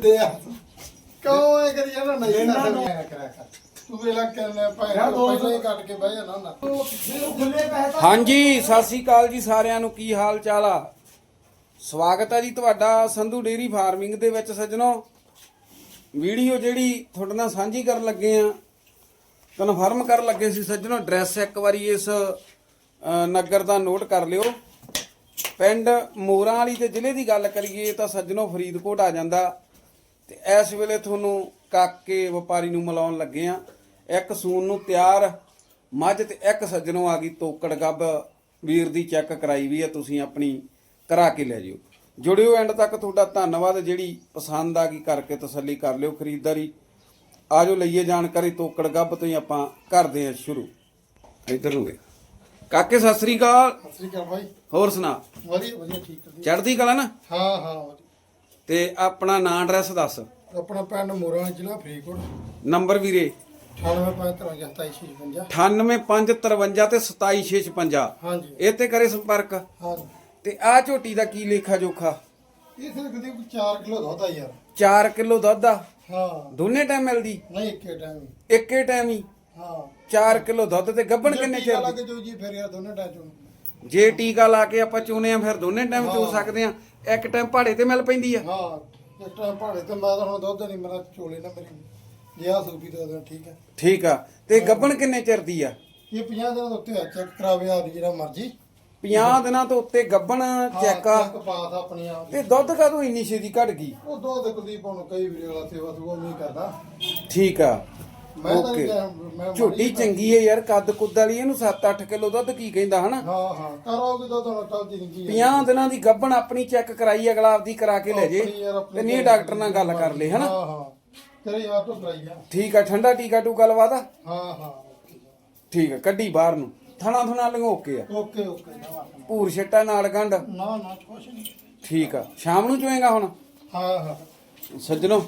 ਦੇ ਆ? ਕਿਉਂ ਐ ਕਰੀ ਜਾਣਾ ਨਹੀਂ ਨਾ ਤੂੰ ਵੇਲਾ ਕਰਨੇ ਭਾਈ ਪਹਿਲਾਂ ਹੀ ਕੱਟ ਕੇ ਬਹਿ ਜਾਣਾ ਨਾ ਹਾਂਜੀ ਸਤਿ ਸ੍ਰੀ ਅਕਾਲ ਜੀ ਸਾਰਿਆਂ ਨੂੰ। ਕੀ ਹਾਲ ਚਾਲ ਆ? ਸਵਾਗਤ ਹੈ ਜੀ ਤੁਹਾਡਾ ਸੰਧੂ ਡੇਰੀ ਫਾਰਮਿੰਗ ਦੇ ਵਿੱਚ ਸੱਜਣੋ। ਵੀਡੀਓ ਜਿਹੜੀ ਤੁਹਾਡੇ ਨਾਲ ਸਾਂਝੀ ਕਰਨ ਲੱਗੇ ਆ ਕਨਫਰਮ ਕਰਨ ਲੱਗੇ ਸੀ ਸੱਜਣੋ ਐਡਰੈਸ ਇੱਕ ਵਾਰੀ ਇਸ ਨਗਰ ਦਾ ਨੋਟ ਕਰ ਲਿਓ। ਪਿੰਡ ਮੋਰਾਂ ਵਾਲੀ ਤੇ ਜ਼ਿਲ੍ਹੇ ਦੀ ਗੱਲ ਕਰੀਏ ਤਾਂ ਸੱਜਣੋ ਫਰੀਦਕੋਟ ਆ ਜਾਂਦਾ। ਤੇ ਇਸ ਵੇਲੇ ਤੁਹਾਨੂੰ ਕਾਕੇ ਵਪਾਰੀ ਨੂੰ ਮਿਲਾਉਣ ਲੱਗੇ ਆ। ਇੱਕ ਸੂਨ ਨੂੰ ਤਿਆਰ ਮੱਝ ਤੇ ਇੱਕ ਸੱਜਣੋ ਆ ਗਈ ਤੋਕੜ ਗੱਬ। ਵੀਰ ਦੀ ਚੈੱਕ ਕਰਾਈ ਵੀ ਆ ਤੁਸੀਂ ਆਪਣੀ ਕਰਾ ਕੇ ਲੈ ਜਿਓ। ਜੁੜਿਓ ਐਂਡ ਤੱਕ ਤੁਹਾਡਾ ਧੰਨਵਾਦ ਜਿਹੜੀ ਪਸੰਦ ਆ ਗਈ ਕਰਕੇ ਤਸੱਲੀ ਕਰ ਲਿਓ ਖਰੀਦਦਾਰੀ। ਆਜੋ ਲਈਏ ਜਾਣਕਾਰੀ ਤੋਕੜ ਗੱਬ ਤੋਂ ਹੀ ਆਪਾਂ ਕਰਦੇ ਆ ਸ਼ੁਰੂ। ਇੱਧਰ ਨੂੰ ਕਾਕੇ ਸਤਿ ਸ੍ਰੀ ਅਕਾਲ। ਸਤਿ ਸ੍ਰੀ ਅਕਾਲ ਭਾਈ ਹੋਰ ਸੁਣਾ। ਵਧੀਆ ਵਧੀਆ ਠੀਕ ਚੜ੍ਹਦੀ ਕਲਾ ਨਾ? ਹਾਂ ਹਾਂ। ਤੇ ਆਪਣਾ ਨਾਂ ਐਡਰੈਸ ਦੱਸ। ਆਪਣਾ ਪਿੰਡ ਮੋਰਾ ਜ਼ਿਲ੍ਹਾ ਫਰੀਦਕੋਟ। ਨੰਬਰ ਵੀਰੇ। 9853 98553 ਤੇ 27656 ਹਾਂਜੀ। ਇਹ ਤੇ ਕਰੇ ਸੰਪਰਕ। ਹਾਂ ਤੇ ਆ ਝੋਟੀ ਦਾ ਕੀ ਲੇਖਾ ਜੋਖਾ? ਇਹ ਸਿਰ ਕਦੀ 4 ਕਿਲੋ ਦੁੱਧ ਆ ਯਾਰ। 4 ਕਿਲੋ ਦੁੱਧ ਆ? ਹਾਂ। ਦੋਨੇ ਟਾਈਮ ਮਿਲਦੀ? ਨਹੀਂ ਇੱਕੇ ਟਾਈਮ ਇੱਕੇ ਟਾਈਮ ਹੀ? ਹਾਂ। 4 ਕਿਲੋ ਦੁੱਧ ਤੇ ਗੱਭਣ ਕਿੰਨੇ ਚਿਰ ਲੱਗ ਦੀ ਜੋ ਜੀ ਫਿਰ ਯਾਰ ਦੋਨੇ ਟਾਈਮ ਚੋਂ। ਜੇ ਟੀਕਾ ਲਾ ਕੇ ਆਪਾਂ ਚੂਨੇ ਆ ਫਿਰ ਦੋਨੇ ਟਾਈਮ ਚੋ। ਸਕਦੇ ਆ ਇੱਕ ਟਾਈਮ ਪਹਾੜੇ ਤੇ ਮਿਲ ਪੈਂਦੀ ਆ। ਹਾਂ ਇੱਕ ਟਾਈਮ ਭਾੜੇ ਤੇ ਮੈਂ ਤਾਂ ਹੁਣ ਦੁੱਧ ਨਹੀਂ ਮੇਰਾ ਚੋਲੇ ਨਾ ਮੇਰੀ ਜੇ ਆ ਸੂਪੀ ਦੇ ਦੋ ਠੀਕ ਹੈ ਠੀਕ ਆ। ਤੇ ਗੱਭਣ ਕਿੰਨੇ ਚਿਰ ਦੀ ਆ? ਇਹ 50 ਦਿਨਾਂ ਦੇ ਉੱਤੇ ਆ ਚੈੱਕ ਕਰਾਵੇ ਆ ਜਿਹੜਾ ਮਰਜ਼ੀ। 50 ਦਿਨਾਂ ਤੋਂ ਉੱਤੇ ਗੱਭਣ ਚੈੱਕ ਆ। ਪਾਸ ਆਪਣੀ ਆਪ ਤੇ ਦੁੱਧ ਕਦੋਂ ਇੰਨੀ ਛੇਤੀ ਘਟ ਗਈ? ਉਹ ਦੋ ਦੇ ਕੁਲਦੀਪ ਹੁਣ ਕਈ ਵੀਡੀਓ ਵਾਲਾ ਸੇਵਾ ਸੂਆ ਨਹੀਂ ਕਰਦਾ। ਠੀਕ ਆ। ਮੈਂ ਤਾਂ ਓਕੇ ਨਹੀਂ ਕਿਹਾ, ਮੈਂ ਝੋਟੀ ਮਾੜੀ- ਚੰਗੀ ਹੈ ਯਾਰ ਕੱਦ ਕੁੱਦ ਵਾਲੀ ਇਹਨੂੰ 7-8 ਕਿਲੋ ਦੁੱਧ ਕੀ ਕਹਿੰਦਾ ਹਨਾ? ਹਾਂ ਹਾਂ ਕਰੋਗੇ ਤਾਂ ਤੁਹਾਨੂੰ ਚੱਲਦੀ ਨਹੀਂ ਜੀ 50 ਦਿਨਾਂ ਦੀ ਗੱਭਣ ਆਪਣੀ ਚੈੱਕ ਕਰਾਈ ਅਗਲਾ ਆਪਦੀ ਕਰਾ ਕੇ ਲੈ ਜੇ। ਆਪਣੀ ਯਾਰ ਆਪਣੀ ਤੇ ਨਹੀਂ ਡਾਕਟਰ ਨਾਲ ਗੱਲ ਕਰ ਲੈ ਹਨਾ? ਹਾਂ ਹਾਂ। ਤੇਰੀ ਆਪ ਤੋਂ ਕਰਾਈ ਆ। ਠੀਕ ਆ ਠੰਡਾ ਟੀਕਾ ਟੂਕਾ ਲਵਾ ਦਾ। ਹਾਂ ਹਾਂ ਠੀਕ ਆ। ਕੱਢੀ ਬਾਹਰ ਨੂੰ। ਥਣਾ ਥਣਾ ਲੰਘੋਕੇ ਆ। ਓਕੇ ਓਕੇ ਨਾ ਭੂਰ ਛੱਟਾ ਨਾਲ ਗੰਢ। ਨਾ ਨਾ ਕੁਛ ਨਹੀਂ। ਠੀਕ ਆ ਸ਼ਾਮ ਨੂੰ ਚੋਏਗਾ ਹੁਣ? ਹਾਂ ਹਾਂ। ਸੱਜਣੋ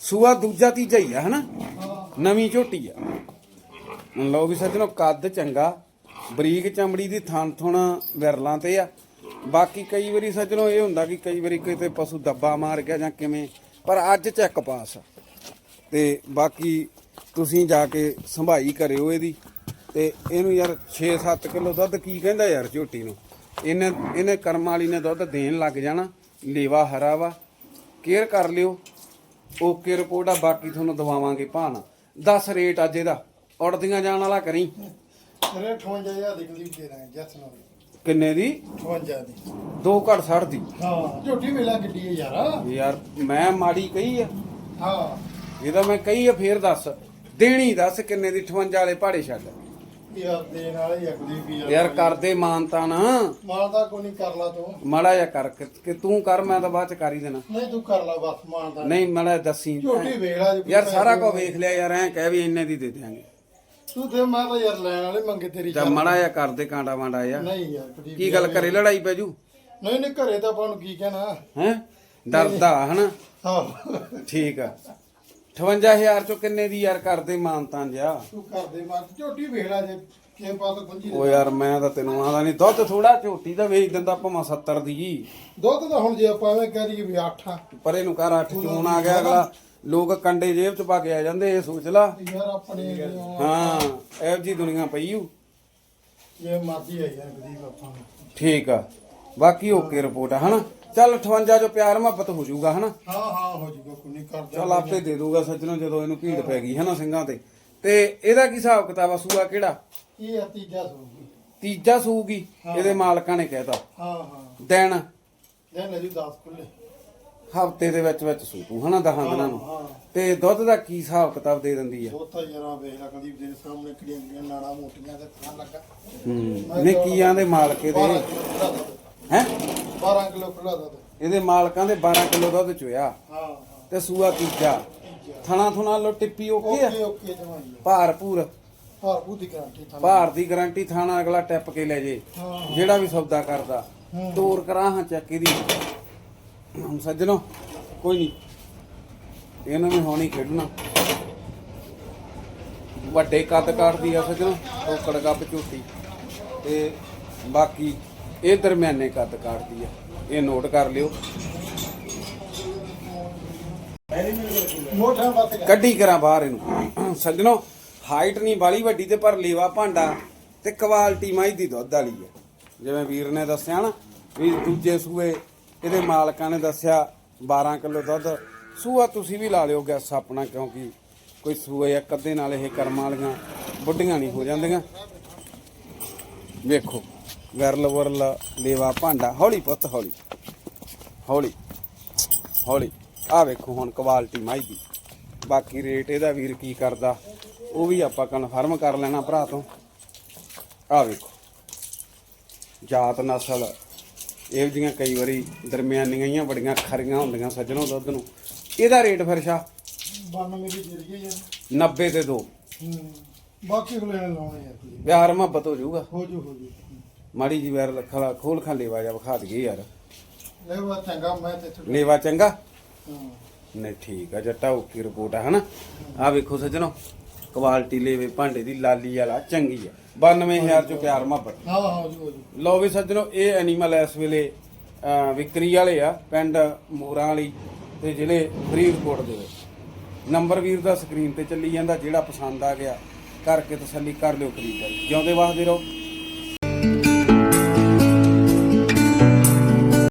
ਸੂਆ ਦੂਜਾ ਤੀਜਾ ਹੀ ਆ, ਹਨਾ? ਹਾਂ ਨਵੀਂ ਝੋਟੀ ਆ। ਹੁਣ ਲਓ ਵੀ ਸੱਜਣੋ, ਕੱਦ ਚੰਗਾ, ਬਰੀਕ ਚਮੜੀ ਦੀ ਥਣ ਥੁਣ ਵਿਰਲਾਂ ਤੇ ਆ। ਬਾਕੀ ਕਈ ਵਾਰੀ ਸੱਜਣੋ, ਇਹ ਹੁੰਦਾ ਕਿ ਕਈ ਵਾਰੀ ਕਿਤੇ ਪਸ਼ੂ ਦੱਬਾ ਮਾਰ ਗਿਆ ਜਾਂ ਕਿਵੇਂ, ਪਰ ਅੱਜ ਚੈੱਕ ਪਾਸ ਆ। ਤੇ ਬਾਕੀ ਤੁਸੀਂ ਜਾ ਕੇ ਸੰਭਾਈ ਕਰਿਓ ਇਹਦੀ। ਤੇ ਇਹਨੂੰ ਯਾਰ 6-7 ਕਿਲੋ ਦੁੱਧ ਕੀ ਕਹਿੰਦਾ ਯਾਰ ਝੋਟੀ ਨੂੰ? ਇਹਨੇ ਇਹਨੇ ਕਰਮ ਵਾਲੀ ਨੇ ਦੁੱਧ ਦੇਣ ਲੱਗ ਜਾਣਾ। ਲੇਵਾ ਹਰਾ ਵਾ। ਕੇਅਰ ਕਰ ਲਿਓ। ਓਕੇ ਰਿਪੋਰਟ ਆ ਬਾਕੀ ਤੁਹਾਨੂੰ ਦਵਾਵਾਂਗੇ ਭਾਣਾ। 10 ਰੇਟ ਅੱਜ ਇਹਦਾ। ਉੜਦੀਆਂ ਜਾਣ ਵਾਲਾ ਕਰੀ। ਤੇਰੇ 58000 ਦੀ ਕਲੀਪ ਦੇ ਰਹੇ ਜੱਸ ਨਾਲ ਕਿੰਨੇ ਦੀ? 58 ਦੀ। ਦੋ ਘੜ ਸੜ ਦੀ। ਹਾਂ ਝੋਟੀ ਮੇਲਾ ਕਿੱਡੀ ਹੈ ਯਾਰ। ਯਾਰ ਮੈਂ ਮਾੜੀ ਕਹੀ ਆ। ਹਾਂ। ਇਹਦਾ ਮੈਂ ਕਹੀ ਆ ਫੇਰ ਦੱਸ। ਦੇਣੀ ਦੱਸ ਕਿੰਨੇ ਦੀ 58 ਵਾਲੇ ਪਹਾੜੇ ਛੱਡ। ਯਾਰ ਵਾਲੇ ਹੀ ਕਰਦੇ ਮਾਨਤਾ ਨਾ। ਮਾਨ ਦਾ ਕੋਈ ਨਹੀਂ ਕਰ ਲਾ ਤੂੰ। ਮਾੜਾ ਜਿਹਾ ਕਰ ਕਿ ਕਿ ਤੂੰ ਕਰ ਮੈਂ ਤਾਂ ਬਾਅਦ ਚ ਕਰ ਹੀ ਦੇਣਾ। ਨਹੀਂ ਤੂੰ ਕਰ ਲਾ ਬਸ ਮਾਨ ਦਾ ਨਹੀਂ ਮਾੜਾ ਜਿਹਾ ਦੱਸੀ। ਝੋਟੀ ਵੇਖ ਲਾ ਜੀ ਯਾਰ ਸਾਰਾ ਕੁਝ ਵੇਖ ਲਿਆ ਯਾਰ ਐ ਕਹਿ ਵੀ ਇੰਨੇ ਦੀ ਦੇ ਦਿਆਂਗੇ। ਤੂੰ ਤੇ ਮੈਂ ਤਾਂ ਯਾਰ ਲੈਣ ਵਾਲੇ ਮੰਗੇ ਤੇਰੀ ਜਾਂ ਮਾੜਾ ਜਿਹਾ ਕਰਦੇ ਕਾਂਡਾ ਵਾਂਡਾ ਯਾਰ ਨਹੀਂ ਯਾਰ ਕੀ ਗੱਲ ਕਰੇ ਲੜਾਈ ਪੈ ਜੂ? ਨਹੀਂ ਨਹੀਂ ਘਰੇ ਤਾਂ ਆਪਾਂ ਨੂੰ ਕੀ ਕਹਿਣਾ। ਹੈ? ਡਰਦਾ ਹਨਾ? ਹਾਂ। ਠੀਕ ਆ। 58000 ਚੋਂ ਕਿੰਨੇ ਦੀ ਯਾਰ ਕਰਦੇ ਮਾਨਤਾਂ ਜਿਆ? ਤੂੰ ਕਰਦੇ ਮਾਰ ਝੋਟੀ ਵੇਖ ਲਾ ਜੇ ਕਿਵੇਂ ਪਾਸ ਗੁੰਜੀ ਓ ਯਾਰ ਮੈਂ ਤਾਂ ਤੈਨੂੰ ਆਂਦਾ ਨਹੀਂ ਦੁੱਧ ਥੋੜਾ ਝੋਟੀ ਦਾ ਵੇਚ ਦਿੰਦਾ ਭਾਵੇਂ 70 ਦੀ। ਦੁੱਧ ਤਾਂ ਹੁਣ ਜੇ ਆਪਾਂ ਐਵੇਂ ਕਹਿ ਲਈਏ ਵੀ 8 ਆ। ਪਰੇ ਨੂੰ ਕਰ ਅੱਠ ਚੂਣ ਆ ਗਿਆ ਅਗਲਾ। ਲੋਕ ਕੰਡੇ ਜੇਬ ਚ ਪਾ ਕੇ ਆ ਜਾਂਦੇ ਇਹ ਸੋਚ ਲਾ। ਯਾਰ ਆਪਣੇ ਹਾਂ। ਇਹੋ ਜੀ ਦੁਨੀਆ ਪਈ ਊ ਜੇ ਮਰਜ਼ੀ ਹੈ ਯਾਰ ਗਰੀਬ ਆਪਾਂ ਨੂੰ। ਠੀਕ ਆ। ਬਾਕੀ ਓਕੇ ਰਿਪੋਰਟ ਆ ਹਨਾ? ਚੱਲ 58 ਜੋ ਪਿਆਰ ਮੁਹੱਬਤ ਹੋ ਜਾਊਗਾ ਹਨਾ? ਹਾਂ ਹਾਂ ਹੋ ਜੂਗਾ ਕੋਈ ਨਹੀਂ ਕਰ ਚੱਲ ਆਪੇ ਦੇ ਦੂਗਾ ਸੱਜਣੋ ਜਦੋਂ ਇਹਨੂੰ ਭੀੜ ਪੈ ਗਈ ਹਨਾ ਸਿੰਘਾਂ ਤੇ। ਤੇ ਇਹਦਾ ਕੀ ਹਿਸਾਬ ਕਿਤਾਬ ਆ ਸੂਆ ਕਿਹੜਾ? ਇਹ ਆ ਤੀਜਾ ਸੂਗੀ ਤੀਜਾ ਸੂਗੀ ਇਹਦੇ ਮਾਲਕਾਂ ਨੇ ਕਹਿਤਾ। ਹਾਂ ਹਾਂ। ਦਿਨ ਲੈ ਲੈ ਜੀ 10 ਖੁੱਲੇ ਹਫ਼ਤੇ ਦੇ ਵਿੱਚ ਵਿੱਚ ਸੂਪੂ ਹਨਾ ਦਹਾਂ ਦਿਨਾਂ ਨੂੰ। ਤੇ ਦੁੱਧ ਦਾ ਕੀ ਹਿਸਾਬ ਕਿਤਾਬ ਦੇ ਦਿੰਦੀ ਆ? ਉਹ ਤਾਂ ਯਾਰਾਂ ਵੇਖ ਲਾ ਕਦੀਪ ਦੇ ਸਾਹਮਣੇ ਕਿਹੜੀਆਂ ਨਾੜਾਂ ਮੋਟੀਆਂ ਤੇ ਖਾਣ ਲੱਗਾ। ਹੂੰ। ਨਿੱਕੀਆਂ ਦੇ? ਮਾਲਕੇ 12 ਦੇ। ਹੈ? 12 ਕਿਲੋ ਖੁੱਲਾ ਦੁੱਧ। ਇਹਦੇ ਮਾਲਕਾਂ ਦੇ 12 ਕਿਲੋ ਦੁੱਧ ਚੋਇਆ। ਹਾਂ ਹਾਂ। ਤੇ ਸੂਆ ਤੀਜਾ। ਥਣਾ ਥੁਣਾ ਲੋ ਟਿੱਪੀ ਓਕੇ ਆ? ਓਕੇ ਓਕੇ ਜਮਾਈ ਭਾਰ ਭੂਰ ਹਾਂ ਬੂਦੀ ਗਾਰੰਟੀ ਭਾਰ ਦੀ ਗਾਰੰਟੀ ਥਾਣਾ ਅਗਲਾ ਟਿੱਪ ਕੇ ਲੈ ਜੇ। ਹਾਂ ਜਿਹੜਾ ਵੀ ਸੌਦਾ ਕਰਦਾ। ਹੂੰ। ਤੋਰ ਕਰਾਂ ਹਾਂ ਚੱਕ ਇਹਦੀ। ਹੁਣ ਸੱਜਣੋ ਕੋਈ ਨਹੀਂ ਇਹਨਾਂ ਨੇ ਹੋਣੀ ਖੇਡਣਾ। ਵੱਡੇ ਕੱਦ ਕਾਟਦੀ ਆ ਸੱਜਣੋ ਉਹ ਕੜਗਾ ਝੋਟੀ ਤੇ ਬਾਕੀ ਇਹ ਦਰਮਿਆਨੇ ਕੱਦ ਕਾਟਦੀ ਆ। ਇਹ ਨੋਟ ਕਰ ਲਿਓ। ਕੱਢੀ ਕਰਾਂ ਬਾਹਰ ਇਹਨੂੰ। ਸੱਜਣੋ ਹਾਈਟ ਨਹੀਂ, ਬਾਲੀ ਵੱਡੀ ਤੇ ਪਰ ਲੇਵਾ ਭਾਂਡਾ ਤੇ ਕੁਆਲਿਟੀ ਮਾਈ ਦੀ ਦੁੱਧ ਵਾਲੀ ਹੈ ਜਿਵੇਂ ਵੀਰ ਨੇ ਦੱਸਿਆ ਨਾ, ਵੀ ਦੂਜੇ ਸੂਏ ਇਹਦੇ ਮਾਲਕਾਂ ਨੇ ਦੱਸਿਆ 12 ਕਿਲੋ ਦੁੱਧ। ਸੂਆ ਤੁਸੀਂ ਵੀ ਲਾ ਲਿਓ ਗੈਸ ਆਪਣਾ, ਕਿਉਂਕਿ ਕੋਈ ਸੂਏ ਇੱਕ ਅੱਧੇ ਨਾਲ ਇਹ ਕਰਮਾਂ ਵਾਲੀਆਂ, ਬੁੱਢੀਆਂ ਨਹੀਂ ਹੋ ਜਾਂਦੀਆਂ। ਵੇਖੋ। ਗਰਲ ਵਰਲ ਲੇਵਾ ਭਾਂਡਾ ਹੌਲੀ ਪੁੱਤ ਹੌਲੀ। ਹੌਲੀ ਹੌਲੀ। ਆ ਵੇਖੋ ਹੁਣ ਕੁਆਲਿਟੀ ਮਾਈ ਦੀ। ਬਾਕੀ ਰੇਟ ਇਹਦਾ ਵੀਰ ਕੀ ਕਰਦਾ ਉਹ ਵੀ ਆਪਾਂ ਕਨਫਰਮ ਕਰ ਲੈਣਾ ਭਰਾ ਤੋਂ। ਆ ਵੇਖੋ। ਜਾਤ ਨਸਲ ਇਹ ਜੀਆਂ ਕਈ ਵਾਰੀ ਦਰਮਿਆਨੀਆਂ ਹੀ ਬੜੀਆਂ ਖਰੀਆਂ ਹੁੰਦੀਆਂ ਸੱਜਣੋਂ ਦੁੱਧ ਨੂੰ। ਇਹਦਾ ਰੇਟ ਫਿਰ ਸ਼ਾ? 92 ਦੀ ਦੇ ਰਹੀ ਹੈ 90 ਤੇ 2 ਹੂੰ। ਬਾਕੀ ਕੋਲੇ ਲਾਉਣੇ ਯਾਰ ਤੁਸੀਂ ਪਿਆਰ ਮੁਹੱਬਤ ਹੋ ਜਾਊਗਾ। ਹੋ ਜੂ ਹੋ ਜੂ। ਮਾੜੀ ਜੀ ਵੈਰ ਖਲਾ ਖੋਲ ਖਾ ਲੇਵਾ ਜਾ ਵਿਖਾ ਦਈਏ ਯਾਰ। ਇਹ ਵਾ ਚੰਗਾ ਮੈਂ ਤੇ ਥੋੜੀ ਲੇਵਾ ਚੰਗਾ? ਹਾਂ। ਨਹੀਂ ਠੀਕ ਆ ਜੱਟਾ ਓਕੇ ਰਿਪੋਰਟ ਆ ਹਨਾ? ਆ ਵੇਖੋ ਸੱਜਣੋ ਕੁਆਲਿਟੀ ਲੇਵੇ ਭਾਂਡੇ ਦੀ ਲਾਲੀ ਵਾਲਾ ਚੰਗੀ ਆ। 92000 ਚ ਪਿਆਰ ਮੁਹੱਬਤ। ਹਾਂ ਹਾਂ ਹੋ ਜੂ ਹੋ ਜੂ। ਲਓ ਵੀ ਸੱਜਣੋ ਇਹ ਐਨੀਮਲ ਇਸ ਵੇਲੇ ਅਹ, ਵਿਕਰੀ ਵਾਲੇ ਆ ਪਿੰਡ ਮੋਰਾਂ ਵਾਲੀ ਤੇ ਜ਼ਿਲ੍ਹੇ ਫਰੀਦਕੋਟ ਦੇ ਵਿੱਚ। ਨੰਬਰ ਵੀਰ ਦਾ ਸਕਰੀਨ ਤੇ ਚੱਲੀ ਜਾਂਦਾ ਜਿਹੜਾ ਪਸੰਦ ਆ ਗਿਆ ਕਰਕੇ ਤਸੱਲੀ ਕਰ ਲਿਓ ਖਰੀਦਦਾਰੀ। ਜਿਉਂਦੇ ਵਾਸਦੇ ਰਹੋ।